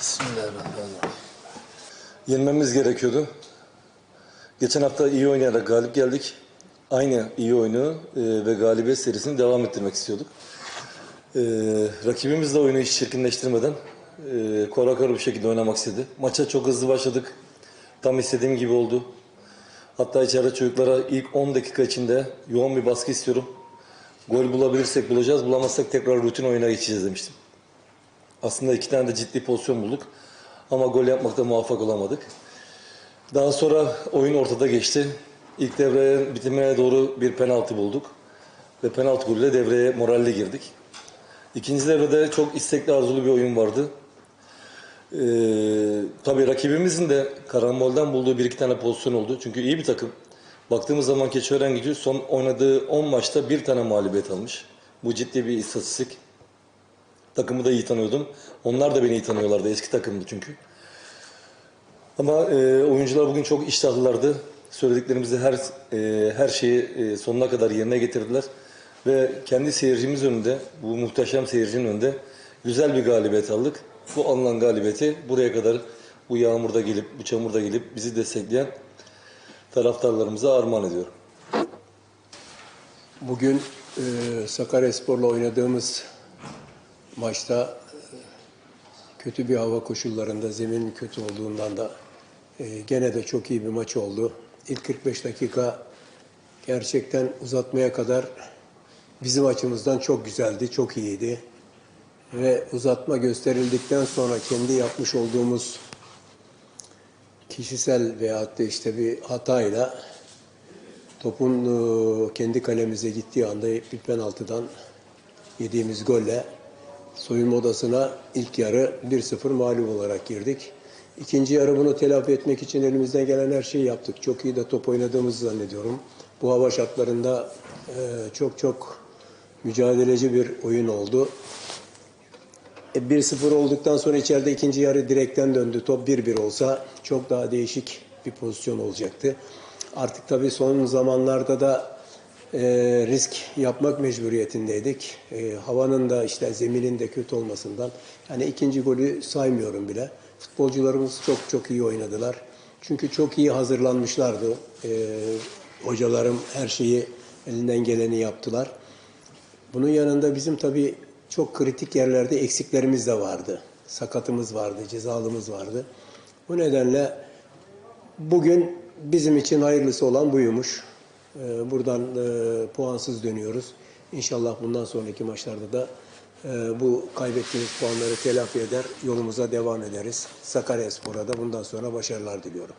Bismillahirrahmanirrahim. Yenmemiz gerekiyordu. Geçen hafta iyi oynayarak galip geldik. Aynı iyi oyunu e, ve galibiyet serisini devam ettirmek istiyorduk. E, rakibimiz de oyunu hiç çirkinleştirmeden e, korakor bir şekilde oynamak istedi. Maça çok hızlı başladık. Tam istediğim gibi oldu. Hatta içeride çocuklara ilk 10 dakika içinde yoğun bir baskı istiyorum. Gol bulabilirsek bulacağız, bulamazsak tekrar rutin oyuna geçeceğiz demiştim. Aslında iki tane de ciddi pozisyon bulduk. Ama gol yapmakta muvaffak olamadık. Daha sonra oyun ortada geçti. İlk devreye bitimine doğru bir penaltı bulduk. Ve penaltı golüyle devreye moralli girdik. İkinci devrede çok istekli arzulu bir oyun vardı. Ee, tabii rakibimizin de karambolden bulduğu bir iki tane pozisyon oldu. Çünkü iyi bir takım. Baktığımız zaman Keçiören gücü son oynadığı 10 maçta bir tane mağlubiyet almış. Bu ciddi bir istatistik. Takımı da iyi tanıyordum. Onlar da beni iyi tanıyorlardı. Eski takımdı çünkü. Ama e, oyuncular bugün çok iştahlılardı. Söylediklerimizi her e, her şeyi e, sonuna kadar yerine getirdiler. Ve kendi seyircimiz önünde, bu muhteşem seyircinin önünde güzel bir galibiyet aldık. Bu alınan galibiyeti buraya kadar bu yağmurda gelip, bu çamurda gelip bizi destekleyen taraftarlarımıza armağan ediyorum. Bugün e, Sakaryaspor'la oynadığımız maçta e, kötü bir hava koşullarında zeminin kötü olduğundan da e, gene de çok iyi bir maç oldu. İlk 45 dakika gerçekten uzatmaya kadar bizim açımızdan çok güzeldi, çok iyiydi. Ve uzatma gösterildikten sonra kendi yapmış olduğumuz kişisel veyahut da işte bir hatayla Topun e, kendi kalemize gittiği anda bir penaltıdan yediğimiz golle soyunma odasına ilk yarı 1-0 mağlup olarak girdik. İkinci yarı bunu telafi etmek için elimizden gelen her şeyi yaptık. Çok iyi de top oynadığımızı zannediyorum. Bu hava şartlarında e, çok çok mücadeleci bir oyun oldu. E, 1-0 olduktan sonra içeride ikinci yarı direkten döndü. Top 1-1 olsa çok daha değişik bir pozisyon olacaktı. Artık tabii son zamanlarda da e, risk yapmak mecburiyetindeydik. E, havanın da işte zeminin de kötü olmasından. Yani ikinci golü saymıyorum bile. Futbolcularımız çok çok iyi oynadılar. Çünkü çok iyi hazırlanmışlardı. E, hocalarım her şeyi elinden geleni yaptılar. Bunun yanında bizim tabii çok kritik yerlerde eksiklerimiz de vardı. Sakatımız vardı, cezalımız vardı. Bu nedenle bugün bizim için hayırlısı olan buymuş. Ee, Buradan e, puansız dönüyoruz. İnşallah bundan sonraki maçlarda da e, bu kaybettiğimiz puanları telafi eder, yolumuza devam ederiz. Sakaryaspor'a da bundan sonra başarılar diliyorum.